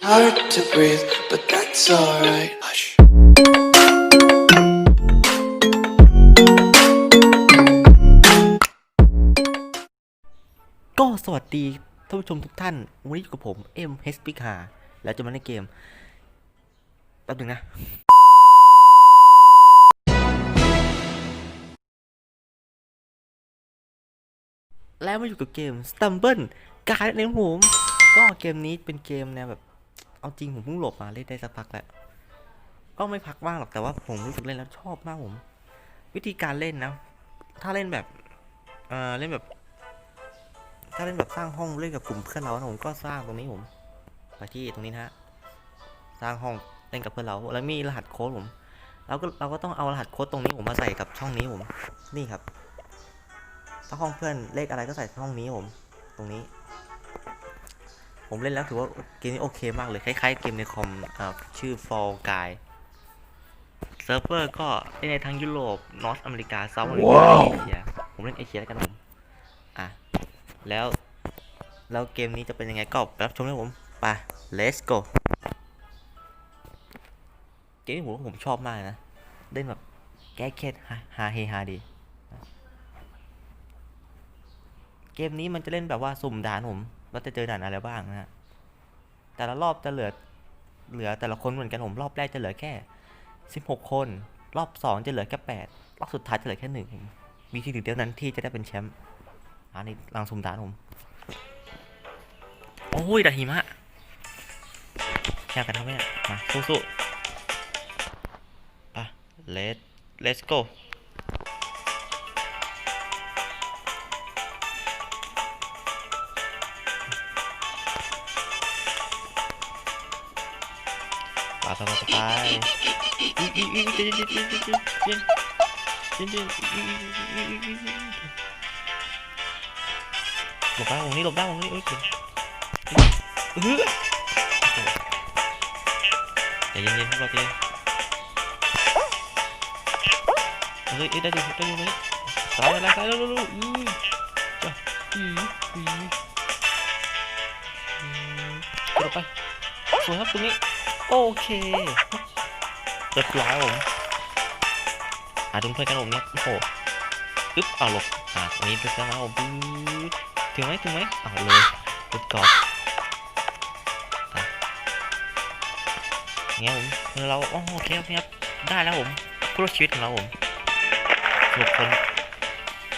Hard to breathe, but that's alright. Hush. ก็สวัสดีท่านผู้ชมทุกท่าน วันนี้อยู่กับผมเอ็มเฮสปิคาแล้วจะมาเล่นเกมแป๊บนึงนะ แล้วมาอยู่กับเกม Stumble การ์ดในผม ก็เกมนี้เป็นเกมแนวแบบ เอาจริงผมเพิ่งหลดมาเล่นได้สักพักแล้วก็ไม่พักมากหรอกแต่ว่าผมรู้สึกเล่นแล้วชอบมากผม วิธีการเล่นนะ ถ้าเล่นแบบเออเล่นแบบ ถ้าเล่นแบบสร้างห้องเล่นกับกลุ่มเพื่อนเรานะผมก็สร้างตรงนี้ผมไปที่ตรงนี้นะฮะสร้างห้องเล่นกับเพื่อนเราแล้วมีรหัสโค้ดผมเราก็เราก็ต้องเอารหัสโค้ดตรงนี้ผมมาใส่กับช่องนี้ผมนี่ครับ ถ้าห้องเพื่อนเลขอะไรก็ใส่ห้องนี้ผม ตรงนี้ ผมเล่นแล้วถือว่าเกมนี้โอเคมากเลย คล้ายๆเกมในคอมอ่าชื่อ Fall Guy เซิร์ฟเวอร์ก็เล่นในทั้งยุโรปนอร์ทอเมริกาเซาท์อเมริกาเอเชียผมเล่นเอเชียแล้วกันผมอะแล้วแล้วเกมนี้จะเป็นยังไงก็ไปรับชมเลยผมไป let's go เกมนี้ผมว่าผมชอบมากนะเล่นแบบแก้เครียดฮาฮาเฮฮาดี เกมนี้มันจะเล่นแบบว่าสุ่มด่านผม ว่าจะเจอด่านอะไรบ้างนะฮะแต่ละรอบจะเหลือเหลือแต่ละคนเหมือนกันผมรอบแรกจะเหลือแค่ 16 คน รอบสองจะเหลือแค่8รอบสุดท้ายจะเหลือแค่หนึ่งมีที่ถึงเดียวนั้นที่จะได้เป็นแชมป์อันนี้ลังสุ่มด่านผมโอ้ยดาหิมะแค่กันทำไมเนี่ยมาสู้ๆไป let let's go าสบาสบายอีนย็นย็นย็นย็นย็นย็นหลบได้รงนี้หลบได้รงนี้เอ้ยเฮ้ย่าเย็นเย็นพวกเราเย็นเฮ้ยได้ดูได้ดูไหมส่แล้วส่ยแล้วลูกอือจ้ะอืออือหลบไปสวยครับตรงนี้ โอเคเรียบร้อยผมอาตรงเพื่อนกันผมเนี่ยโอ้โหปึ๊บเอาหลบอ่าตรงนี้เพื่อนกันมาผมปึ๊บถึงไหมถึงไหมเอาเลยปึ๊บกอดอะเงี้ยผมเราโอเคโอเครับได้แล้วผมผู้รอดชีวิตของเราผมสำหรับคน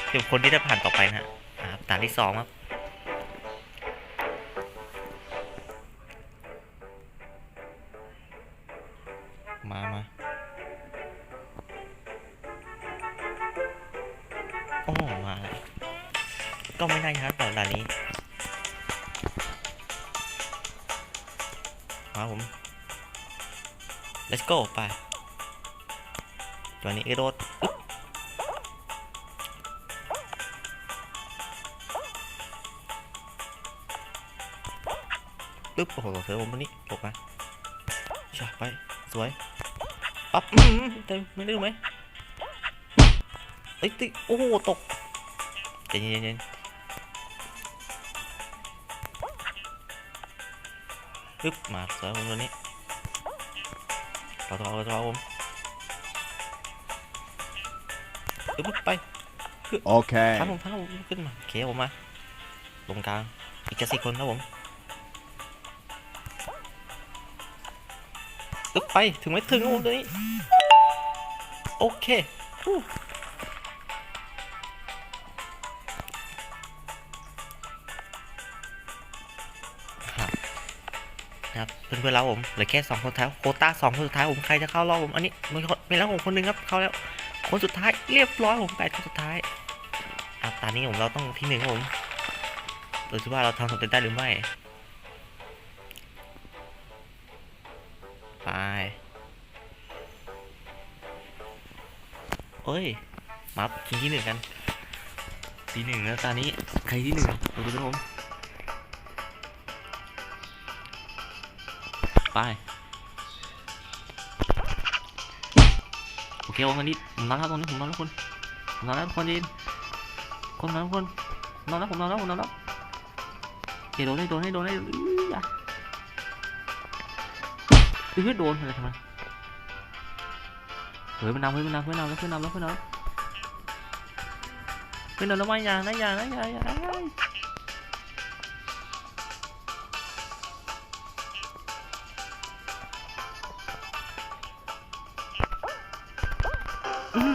สำหรับคนที่ได้ผ่านต่อไปนะฮะอ่าด่านที่สองครับ ก็ไม่น่ายากต่อด่านนี้มาผม let's go ไปตัวนี้กระโดดอึ๊บปึ๊บโอ้โหเสือผมตัวนี้หลบมาชาไป สวยปั๊บเต็มไม่ได้ไหมเอ้ยติโอ้โห ตกใจเย็นๆ เย็นปึ๊บมาเสือผมตัวนี้ต่อต่อต่อผมปึ๊บปึ๊บไป Okay. พันผมพันผมขึ้นมาโอเคผมมาตรงกลางอีกแค่สี่คนครับผมปึ๊บไปถึงไหมถึงครับผมตัวนี้ โอเค เพื่อนๆเราผมเหลือแค่สองคนสุดท้ายโคต้าสองคนสุดท้ายผมใครจะเข้ารอบผมอันนี้มีคนมีแล้วผมคนหนึงครับเข้าแล้วคนสุดท้ายเรียบร้อยผมไปดคนสุดท้ายอะตอนนี้ผมเราต้องที่หนึ่งผมดูสิว่าเราทำสำเร็จได้หรือไม่ไปเอ้ยมาชิงที่หนึ่งกันที่หนึ่งแล้วตอนนี้ใครที่หนึ่งดูดูนะผม ไปโอเควันนี้ผมนอนแล้วตรงนี้ผมนอนแล้วคนผมนอนแล้วทุกคนยินคนนอนคนนอนแล้วผมนอนแล้วผมนอนแล้วเดี๋ยวโดนให้โดนให้โดนให้อื้ออะเฮ้ยโดนอะไรทำไมเฮ้ยมันนำเฮ้ยมันนำเฮ้ยนำแล้วเฮ้ยนำแล้วเฮ้ยนำแล้วเฮ้ยนำแล้วไม่ย่านะย่านะยาอย่า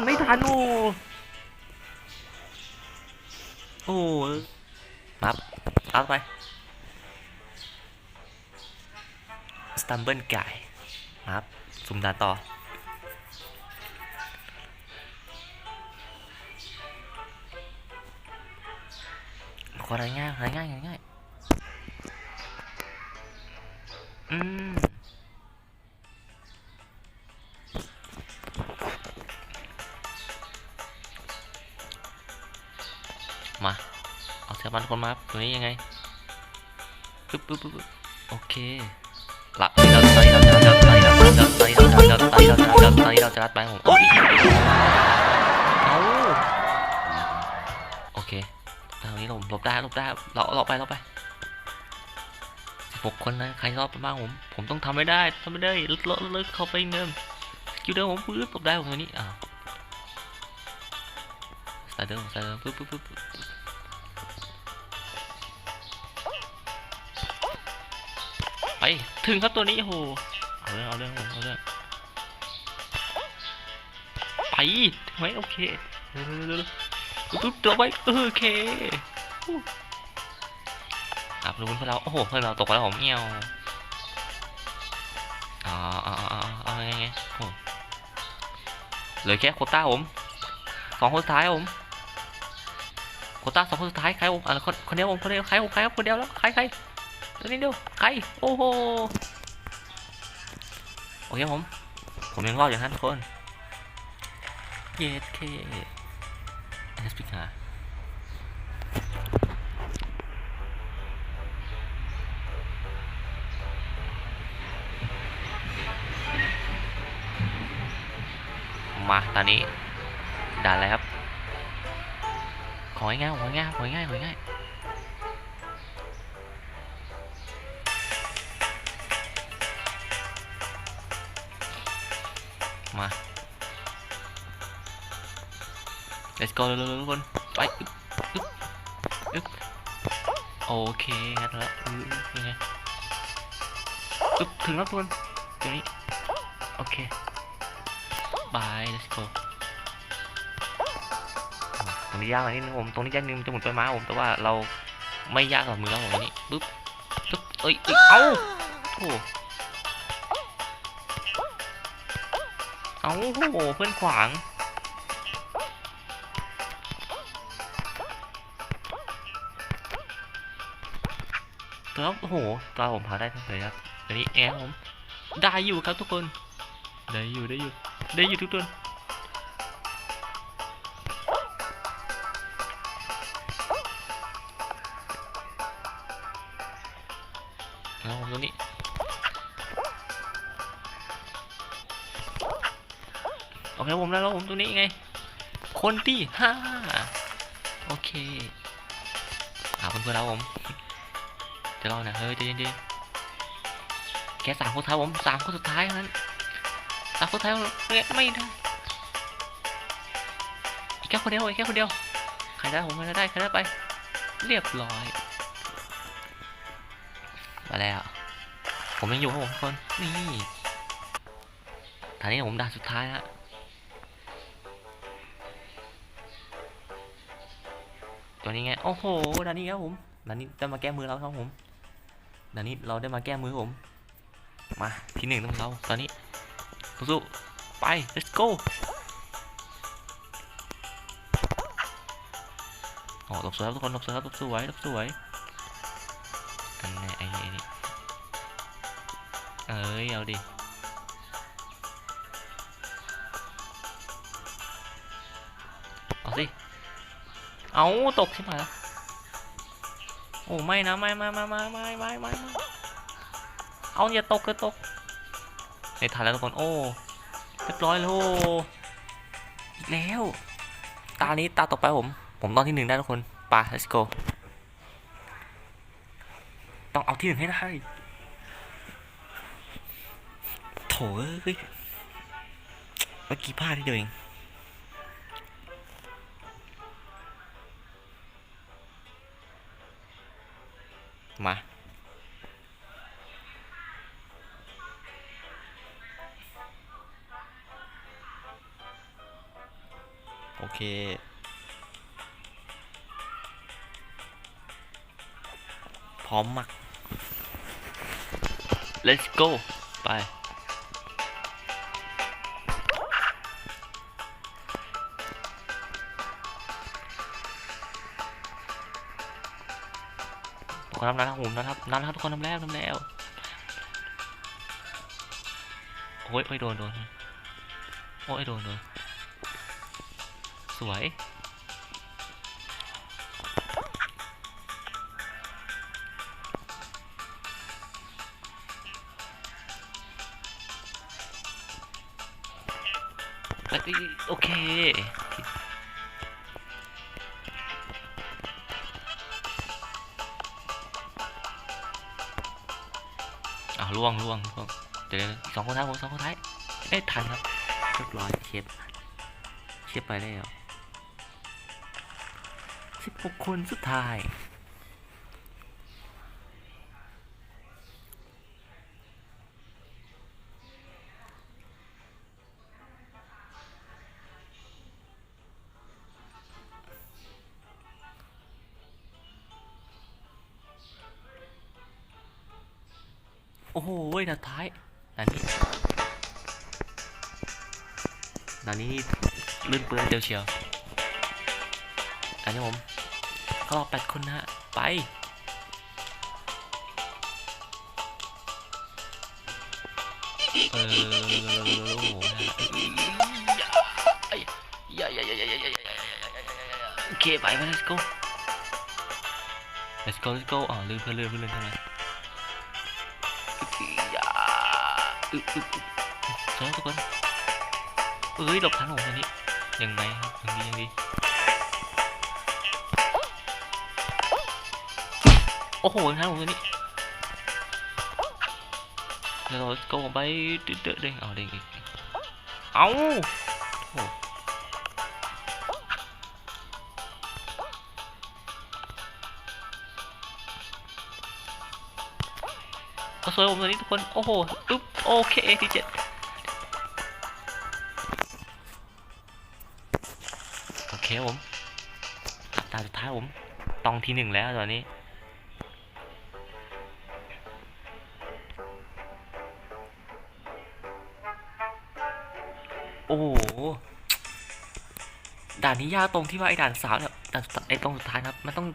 ไม่ทันโอ้โอ้ครับเอาไปสตัมเบิลไก่ครับสุ่มดาต่อขออะไรง่ายอะไรง่ายง่ายอืม มา เอาเสียบันคนมาครับตัวนี้ยังไงปึ๊บปึ๊บปึ๊บโอเคละตอนนี้เราจะตอนนี้เราจะตอนนี้เราจะตอนนี้เราจะตอนนี้เราจะตอนนี้เราจะรัดไปผมโอ้ยเอาโอเคตอนนี้เราหลบได้หลบได้เราเราไปเราไปสิบหกคนนะใครรอดไปบ้างผมผมต้องทำไม่ได้ทำไม่ได้ลึกลึกลึกเข้าไปเดิมคิวเดิมผมปึ๊บหลบได้ผมตัวนี้อ้าวสไตล์เดิมสไตล์เดิมปึ๊บปึ๊บปึ๊บ ถึงครับตัวนี้โหเอาเรื่องเอาเรื่องเอาเรื่องไปไหมโอเคตุ๊บตัวไว้โอเคครับรู้เพื่อเราโอ้โหเพื่อนเราตกแล้วผมเงี้ยวอ๋ออ๋ออ๋อไงไงโอ้เหลือแค่โคต้าผมสองคนสุดท้ายผมโคต้าสองคนสุดท้ายใครผมอะคนคนเดียวผมคนเดียวใครผมใครครับคนเดียวแล้วใครใคร ตัวนี้ดียวใครโอ้โหโอเคผม ผมยังรอดอยู่นะทุกคนเย็ดเคเอสพิกามาตอนนี้ด่านอะไรครับ ของ่ายๆของ่ายๆของ่ายๆของ่ายๆ มา let's go เร็วๆทุกคนไปอึ๊บอึ๊บโอเคงั้นแล้วอึ๊บอึ๊บยังไงถึงแล้วทุกคนตรงนี้โอเคบาย let's go ตรงนี้ยากหน่อยนิดนึงผมตรงนี้ยากนิดนึงจะหมุนไปม้าผมแต่ว่าเราไม่ยากกับมือเราผมนนี้ปึ๊บปึ๊บเอ้ยเอ้ยเอ้าโอ้ เอาโหเพื่อนขวาง แล้วโอ้โหตาผมพาได้ทั้งเลยครับอันนี้แอร์ผม ได้อยู่ครับทุกคน ได้อยู่ได้อยู่ ได้อยู่ทุกคน คนที่ห้าโอเคอ่าเพื่อนๆแล้วผมจะรอดนะเฮ้ยจเย็นๆแค่สามคนท้ายผมสามคนสุดท้ายนั้นสามคนท้ายเนี่ยไม่ได้อีกแค่คนเดียวอีกแค่คนเดียวใครได้ผมใครได้ใครได้ไป เรียบร้อยมาแล้วผมยังอยู่ครับผมทุกคนนี่ทางนี้ผมด่านสุดท้ายฮะ ตัวนี้ไง โอ้โหด่านนี้ครับผมด่านนี้จะมาแก้มือเราครับผมดานนี้เราได้มาแก้มือผม มาที่หนึ่งต้องเราตอนนี้สู้ๆไป let's go โอ้หลบสวยครับทุกคนหลบสวยครับหลบสวยหลบสวยอันนี้ไอ้นี่ไอ้นี่เอ้ยเอาดิ เอาตกที่ไหนโอ้ไม่นะไม่ไม่ไม่ไม่ไม่ไม่ไม่เอาอย่าตกอย่าตกในฐานแล้วทุกคนโอ้เรียบร้อยแล้วแล้ว ตานี้ตาต่อไปผม ผมตอนที่หนึ่งได้ทุกคนไป let's go ต้องเอาที่หนึ่งให้ได้โถ่เมื่อกี้พลาดที่เดียวเอง เค พร้อมมาก let's go ไป ทุกคนนับนะครับผมนะครับนับนะครับทุกคนนับแล้วนับแล้ว โอ้ยโอ้ยโดนโดนโอ้ยโดนโดน สวย โอเคอาล่วงล่วงล่วงเดี๋ยวสองคนท้ายผมสองคนท้ายเอ้ยทันครับเรียบร้อยเชฟเชฟไปแล้ว สิบหกคนสุดท้ายโอ้โหดาท้ายดานนี้ด่านนี้ลื่นเปื้อนเดียวเชียวอันนี้ผม ก็รอแปดคนนะไป เออยยยยยยยยโอเคไปมา let's go let's go let's go อ๋อลืมเพื่อนลืมเพื่อนลืมใช่ไหมอึ๊บอึ๊บสอทุกคนเฮ้ยหลบทันผมตรงนี้ยังไงยังดียังดี อ้โหยังทันผมตอนนี้เดี๋ยวเราโกงไปเด้อเด้งเอาเด้งอีกเอาโอ้ก็สวยผมตอนนี้ทุกคน โอ้โหอึ๊บโอเคที่เจ็ดโอเคครับผมตาสุดท้ายผมตองที่หนึ่งแล้วตอนนี้านนี้ยากตรงที่ว่าไอ้ด่านสามเนี่ยด่านไอ้ตรงสุดท้ายนะครับมันต้อง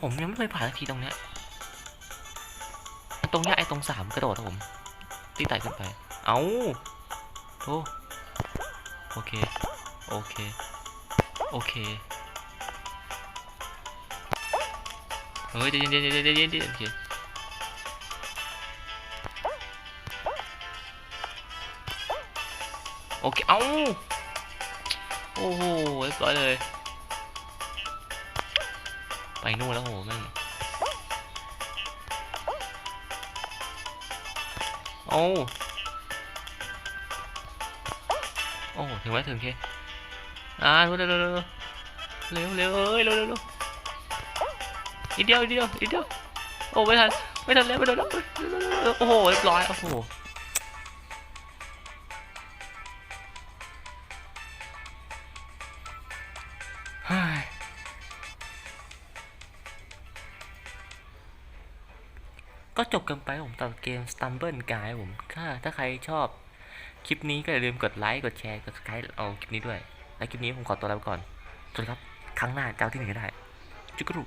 ผมยังไม่เคยผ่านสักทีตรงเนี้ยตรงเนี้ยไอ้ตรงสามกระโดดครับผมตีไต่ขึ้นไป เอาโธ่โอเค โอเค โอเค เฮ้ยเดี๋ยวเดี๋ยวเดี๋ยวเดี๋ยวเดี๋ยวเดี๋ยวโอเคโอเค เอา โอ้โหเรียบร้อยเลย ไปนู่นแล้วโหแม่งโอ้โอ้ถึงแล้ถึงเคอ่าเร็วเร็วเร็วเร็วเร็วเร็วเอ้ยเร็วเร็วเร็วอีกเดียวอีกเดียวอีกเดียวโอ้ไม่ทันไม่ทันแล้วไม่ทันแล้วโอ้โหเรียบร้อยโอ้โห จบกันไปผมตัดเกม Stumble Guy ผมถ้าถ้าใครชอบคลิปนี้ก็อย่าลืมกดไลค์ กดแชร์ กด subscribe เอาคลิปนี้ด้วย และคลิปนี้ผมขอตัวลาไปก่อน สวัสดีครับ ครั้งหน้าเจ้าที่ไหนก็ได้ จุกรุ